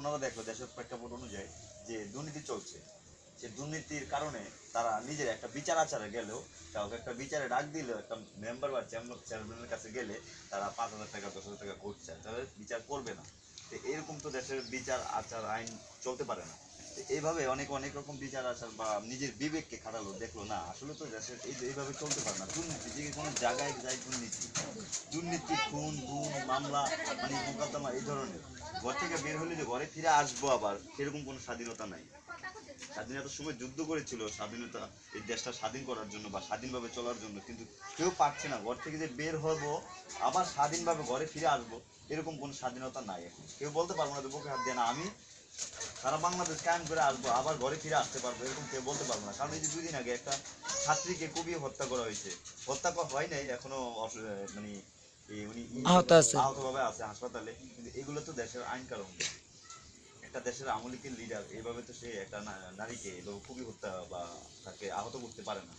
ওনারা দেখল দেশের প্রেক্ষাপট অনুযায়ী যে দুর্নীতি চলছে। সে দুর্নীতির কারণে তারা নিজের একটা বিচার আচারে গেলেও, কাউকে একটা বিচারে ডাক দিলেও একটা মেম্বার বা চেম্বার চেয়ারম্যানের কাছে গেলে তারা পাঁচ হাজার টাকা, দশ হাজার টাকা চায়। তাহলে বিচার করবে না। তো এরকম তো দেশের বিচার আচার আইন চলতে পারে না। এইভাবে অনেক অনেক রকম বিচার আচার বা নিজের বিবেককে খাটালো, দেখল, না, আসলে তো দেশের এই এইভাবে চলতে পারে না। দুর্নীতি, যে কোনো জায়গায় যায় দুর্নীতি। দুর্নীতি, খুন, গুম, মামলা মানে মোকদ্দমা এই ধরনের। ঘর থেকে বের হলে যে ঘরে ফিরে আসব আবার, সেরকম কোনো স্বাধীনতা নাই। স্বাধীনতার সময় যুদ্ধ করেছিল, স্বাধীনতা এই দেশটা স্বাধীন করার জন্য বা স্বাধীনভাবে চলার জন্য, কিন্তু কেউ পারছে না। ঘর থেকে যে বের হব, আবার স্বাধীনভাবে ঘরে ফিরে আসব, এরকম কোনো স্বাধীনতা নাই এখন। কেউ বলতে পারব না যে বুকে হাত দিয়ে না, আমি সারা বাংলাদেশ কায়েম করে আসব, আবার ঘরে ফিরে আসতে পারব, এরকম কেউ বলতে পারব না। কারণ এই যে দুই দিন আগে একটা ছাত্রীকে খুবই হত্যা করা হয়েছে। হত্যা হয় নাই, এখনও মানে আহত আছে। আহতভাবে আছে হাসপাতালে কিন্তু এগুলো তো দেশের আইন কারণ একটা দেশের আমলিকের লিডার এইভাবে তো সে একটা নারীকে এভাবে খুবই হত্যা বা তাকে আহত করতে পারে না